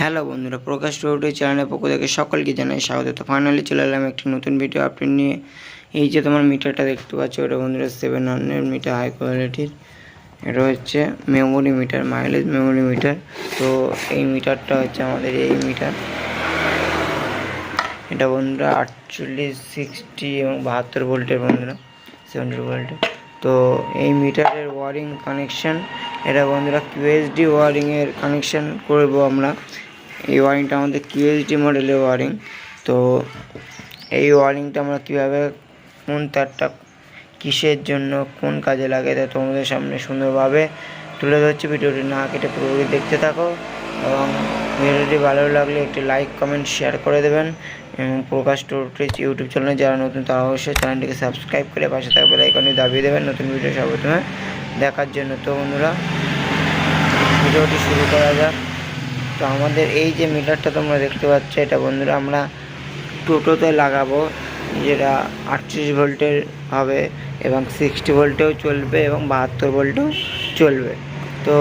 Hello বন্ধুরা, প্রকাশ রোডের চ্যানেলের পক্ষ থেকে সকলকে জানাই স্বাগত। ফাইনালি চলে এলাম একটি নতুন ভিডিও আপডেট নিয়ে। এই যে তোমার মিটারটা দেখতে পাচ্ছ ওটা বন্ধুরা সেভেন হান্ড্রেড মিটার হাই কোয়ালিটির এটা হচ্ছে memory meter mileage memory meter তো এই মিটারটা হচ্ছে আমাদের এই মিটার এটা বন্ধুরা আটচল্লিশ সিক্সটি এবং বাহাত্তর ভোল্টের বন্ধুরা সেভেন্টি ভোল্টের তো এই মিটারের ওয়ারিং কানেকশন এটা বন্ধুরা কিউএসডি ওয়ারিংয়ের কানেকশন করব আমরা। এই ওয়ারিংটা আমাদের কিউএসডি মডেলের ওয়ারিং তো এই ওয়ারিংটা আমরা কীভাবে কোন তারটা কিসের জন্য কোন কাজে লাগে তা তোমাদের সামনে সুন্দরভাবে তুলে ধরছি। ভিডিওটি না কেটে পুরোপুরি দেখতে থাকো এবং ভিডিওটি ভালো লাগলে একটি লাইক কমেন্ট শেয়ার করে দেবেন। এবং প্রকাশ টোটিস ইউটিউব চ্যানেলে যারা নতুন তারা অবশ্যই চ্যানেলটিকে সাবস্ক্রাইব করে পাশে থাকবে লাইকনটি দাবিয়ে দেবেন নতুন ভিডিও সর্বপ্রথমে দেখার জন্য। তো বন্ধুরা, ভিডিওটি শুরু করা যাক। তো আমাদের এই যে মিটারটা তোমরা দেখতে পাচ্ছ, এটা বন্ধুরা আমরা টোটোতে লাগাবো। যেটা আটত্রিশ ভোল্টের হবে এবং সিক্সটি ভোল্টেও চলবে এবং বাহাত্তর ভোল্টেও চলবে। তো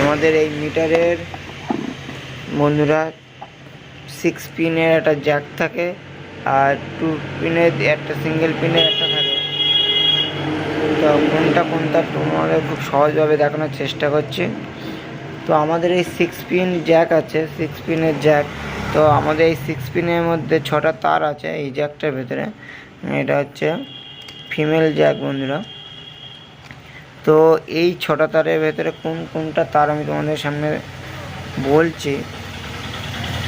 আমাদের এই মিটারের বন্ধুরা সিক্স পিনের একটা জ্যাক থাকে আর টু পিনের একটা সিঙ্গেল পিনের একটা থাকে। তো কোনটা কোনটা তোমাদের খুব সহজভাবে দেখানোর চেষ্টা করছি। তো আমাদের এই সিক্স পিন জ্যাক আছে সিক্স পিনের জ্যাক তো আমাদের এই সিক্স পিনের মধ্যে ছটা তার আছে এই জ্যাকটার ভেতরে। এটা হচ্ছে ফিমেল জ্যাক বন্ধুরা। তো এই ছটা তারের ভেতরে কোন কোনটা তার আমি তোমাদের সামনে বলছি।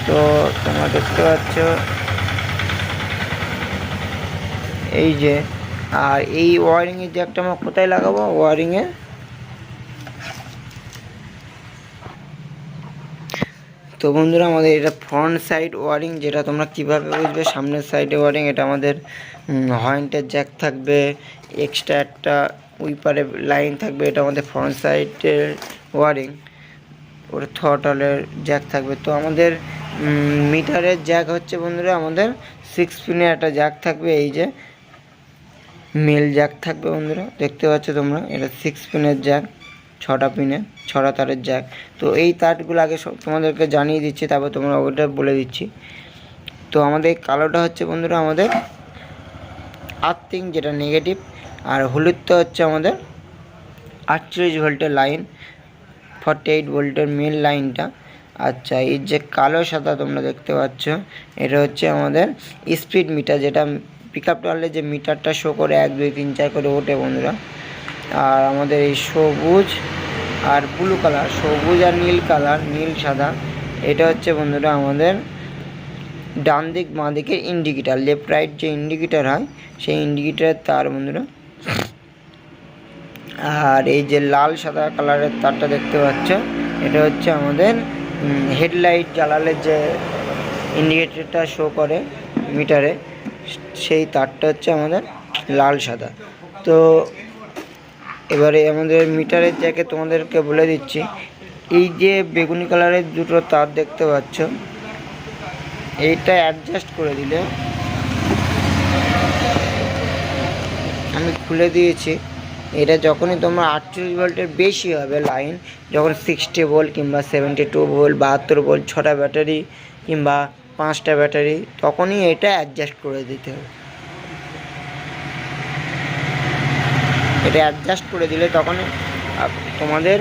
তো তোমরা দেখতে পাচ্ছ, এই যে, আর এই ওয়ারিংয়ের জ্যাকটা আমরা কোথায় লাগাবো? ওয়ারিংয়ে তো বন্ধুরা, আমাদের এটা ফ্রন্ট সাইড ওয়ারিং যেটা তোমরা কীভাবে বুঝবে? সামনের সাইডে ওয়ারিং এটা আমাদের হয়েন্টের জ্যাক থাকবে এক্সট্রা একটা উইপারে লাইন থাকবে, এটা আমাদের ফ্রন্ট সাইডের ওয়ারিং ওটা থটলের জ্যাক থাকবে। তো আমাদের মিটারের জ্যাক হচ্ছে বন্ধুরা, আমাদের সিক্স পিনের একটা জ্যাক থাকবে, এই যে মেল জ্যাক থাকবে বন্ধুরা, দেখতে পাচ্ছ তোমরা, এটা সিক্স পিনের জ্যাক ছটা পিনে, ছটা তারের জ্যাক তো এই তারগুলো আগে সব তোমাদেরকে জানিয়ে দিচ্ছি, তারপর তোমরা ওটা বলে দিচ্ছি। তো আমাদের কালোটা হচ্ছে বন্ধুরা আমাদের আর্থিং, যেটা নেগেটিভ আর হলুদটা হচ্ছে আমাদের আটচল্লিশ ভোল্টের লাইন ফর্টি এইট ভোল্টের মেন লাইনটা আচ্ছা এই যে কালো সাদা তোমরা দেখতে পাচ্ছ, এটা হচ্ছে আমাদের স্পিড মিটার যেটা পিক আপ যে মিটারটা শো করে এক, দুই, তিন, চার করে ওঠে বন্ধুরা। আর আমাদের এই সবুজ আর ব্লু কালার সবুজ আর নীল কালার নীল, সাদা। এটা হচ্ছে বন্ধুরা আমাদের ডান দিক, বাঁ দিকে ইন্ডিকেটার লেফট রাইট যে ইন্ডিকেটার হয়, সেই ইন্ডিকেটারের তার বন্ধুরা। আর এই যে লাল, সাদা কালারের তারটা দেখতে পাচ্ছ, এটা হচ্ছে আমাদের হেডলাইট জ্বালালে যে ইন্ডিকেটারটা শো করে মিটারে সেই তারটা হচ্ছে আমাদের লাল, সাদা। তো এবারে আমাদের মিটারের জায়গায় তোমাদেরকে বলে দিচ্ছি। এই যে বেগুনি কালারের দুটো তার দেখতে পাচ্ছ, এইটা অ্যাডজাস্ট করে দিলে আমি খুলে দিয়েছি। এটা যখনই তোমার আটচল্লিশ ভোল্টের বেশি হবে লাইন যখন সিক্সটি ভোল্ট কিংবা সেভেন্টি টু ভোল্ট বাহাত্তর ভোল্ট ছটা ব্যাটারি কিংবা পাঁচটা ব্যাটারি, তখনই এটা অ্যাডজাস্ট করে দিতে হবে। এটা অ্যাডজাস্ট করে দিলে তখন তোমাদের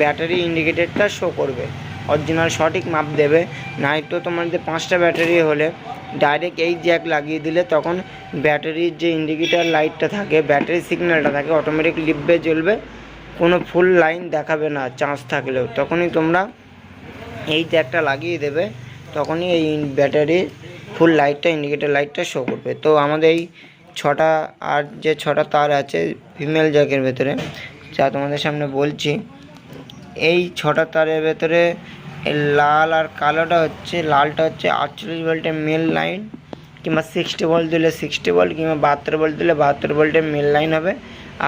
ব্যাটারি ইন্ডিকেটরটা শো করবে। অরিজিনাল সঠিক মাপ দেবে নয়তো তোমাদের পাঁচটা ব্যাটারি হলে ডাইরেক্ট এই জ্যাক লাগিয়ে দিলে তখন ব্যাটারির যে ইন্ডিকেটার লাইটটা থাকে ব্যাটারি সিগন্যালটা থাকে অটোমেটিক লিপবে জ্বলবে, কোনো ফুল লাইন দেখাবে না চান্স থাকলেও। তখনই তোমরা এই জ্যাকটা লাগিয়ে দেবে, তখনই এই ব্যাটারি ফুল লাইটটা ইন্ডিকেটার লাইটটা শো করবে। তো আমাদের এই ছটা আর যে ছটা তার আছে ফিমেল জ্যাকের ভেতরে, যা তোমাদের সামনে বলছি, এই ছটা তারের ভেতরে লাল আর কালোটা হচ্ছে, লালটা হচ্ছে আটচল্লিশ ভোল্টের মেল লাইন কিংবা সিক্সটি ভোল্ট দিলে সিক্সটি ভোল্ট কিংবা বাহাত্তর ভোল্ট দিলে বাহাত্তর ভোল্টের মেল লাইন হবে,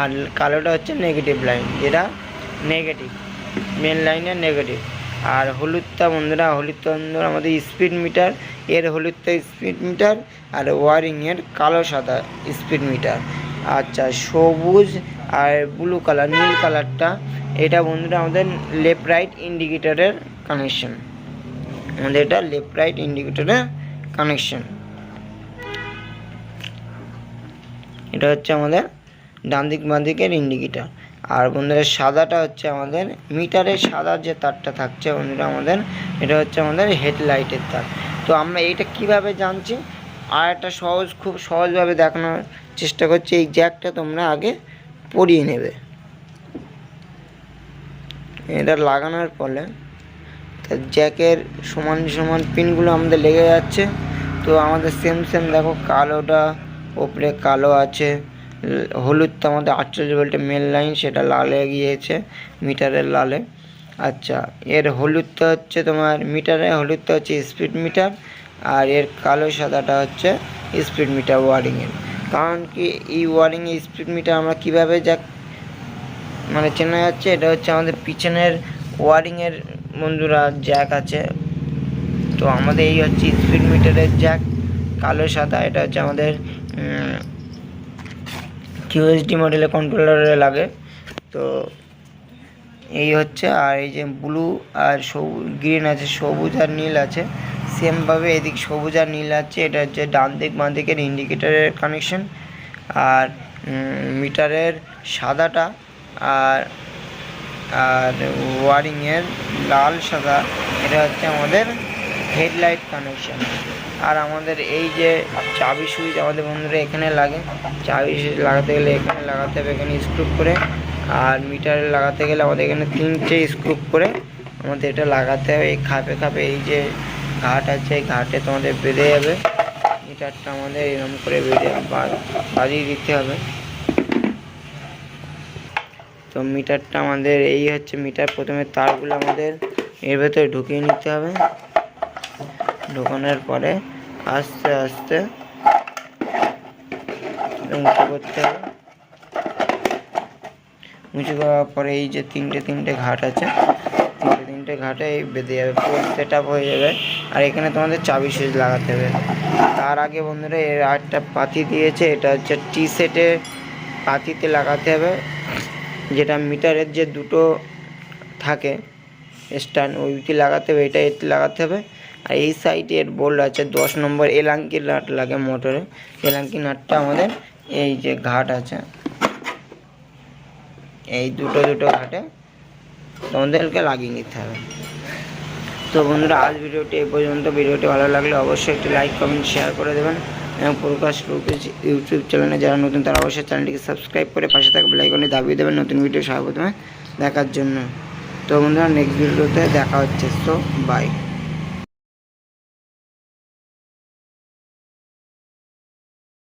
আর কালোটা হচ্ছে নেগেটিভ লাইন যেটা নেগেটিভ মেন লাইনের নেগেটিভ আর হলুদটা বন্ধুরা হলুদটা বন্ধুরা আমাদের স্পিড মিটার এর হলুদটা স্পিড মিটার আর ওয়ারিংয়ের কালো সাদা স্পিড মিটার আচ্ছা সবুজ আর ব্লু কালার নীল কালারটা এটা বন্ধুরা আমাদের লেফট রাইট ইন্ডিকেটরের কানেকশন আমাদের এটা লেফট রাইট ইন্ডিকেটরের কানেকশন এটা হচ্ছে আমাদের ডান দিক বাঁ দিকের ইন্ডিকেটার আর বন্ধুরা সাদাটা হচ্ছে আমাদের মিটারের সাদা যে তারটা থাকছে বন্ধুরা আমাদের, এটা হচ্ছে আমাদের হেডলাইটের তার। তো আমরা এইটা কীভাবে জানছি? আর একটা সহজ, খুব সহজভাবে দেখানোর চেষ্টা করছি, এই জ্যাকটা তোমরা আগে পরিয়ে নেবে। এটা লাগানোর ফলে তার জ্যাকের সমান সমান পিনগুলো আমাদের লেগে যাচ্ছে। তো আমাদের সেম সেম দেখো, কালোটা, ওপরে কালো আছে, হলুদটা আমাদের আটচল্লিশ ভোল্টের মেন লাইন সেটা লালে গিয়েছে মিটারের লালে। আচ্ছা এর হলুদটা হচ্ছে তোমার মিটারে, হলুদটা হচ্ছে স্পিড মিটার আর এর কালো সাদাটা হচ্ছে স্পিড মিটার ওয়ারিংয়ের কারণ কি, এই ওয়ারিংয়ে স্পিড মিটার আমরা কীভাবে যা মানে চেনা যাচ্ছে, এটা হচ্ছে আমাদের পিছনের ওয়ারিংয়ের বন্ধুরা জ্যাক আছে। তো আমাদের এই হচ্ছে স্পিড মিটারের জ্যাক কালো সাদা, এটা হচ্ছে আমাদের কিউএসডি মডেলের কন্ট্রোলারে লাগে। তো এই হচ্ছে, আর এই যে ব্লু আর সবুজ গ্রিন আছে, সবুজ আর নীল আছে। সেমভাবে এদিক সবুজ আর নীল আছে, এটা হচ্ছে ডান দিক, বাঁ দিকের ইন্ডিকেটারের কানেকশন আর মিটারের সাদাটা, আর আর ওয়ারিংয়ের লাল সাদা, এটা হচ্ছে আমাদের হেডলাইট কানেকশন আর আমাদের এই যে চাবি সুইচ আমাদের বন্ধুরা এখানে লাগে, চাবি সুইচ লাগাতে গেলে এখানে লাগাতে হবে, এখানে স্ক্রুপ করে। আর মিটার লাগাতে গেলে আমাদের এখানে তিনটে স্ক্রুপ করে আমাদের এটা লাগাতে হবে। এই খাপে খাপে এই যে ঘাট আছে, এই ঘাটে তোমাদের বেঁধে যাবে। মিটারটা আমাদের এরকম করে বেঁধে বা- বাজিয়ে দিতে হবে। তো মিটারটা আমাদের এই হচ্ছে মিটার। প্রথমে তারগুলো আমাদের এর ভেতরে ঢুকিয়ে নিতে হবে। ঢোকানোর পরে আস্তে আস্তে করতে হবে। উঁচু করার পরে এই যে তিনটে তিনটে ঘাট আছে, তিনটে তিনটে ঘাটে বেঁধে যাবে, পুরো সেট হয়ে যাবে। আর এখানে তোমাদের চাবি সুইচ লাগাতে হবে। তার আগে বন্ধুরা, এর আরেকটা পাতি দিয়েছে, এটা হচ্ছে টি সেটে পাতিতে লাগাতে হবে, যেটা মিটারের যে দুটো থাকে স্ট্যান্ড ওইটি লাগাতে হবে, এটা এতে লাগাতে হবে। আর এই সাইডে এর বোল্ড আছে, দশ নম্বর এলাঙ্কি নাট লাগে মোটরে। এলাঙ্কি নাটটা আমাদের এই যে ঘাট আছে। এই দুটো দুটো ঘাটে তোমাদেরকে লাগিয়ে নিতে হবে। তো বন্ধুরা, আজ ভিডিওটি এই পর্যন্ত। ভিডিওটি ভালো লাগলে অবশ্যই একটি লাইক কমেন্ট শেয়ার করে দেবেন এবং প্রকাশ রূপেশ ইউটিউব চ্যানেলে যারা নতুন, তারা অবশ্যই চ্যানেলটিকে সাবস্ক্রাইব করে পাশে থাকা বেলাইকনে দাবিয়ে দেবেন। নতুন ভিডিও সর্বপ্রথমে দেখার জন্য। তো বন্ধুরা নেক্সট ভিডিওতে দেখা হচ্ছে। So by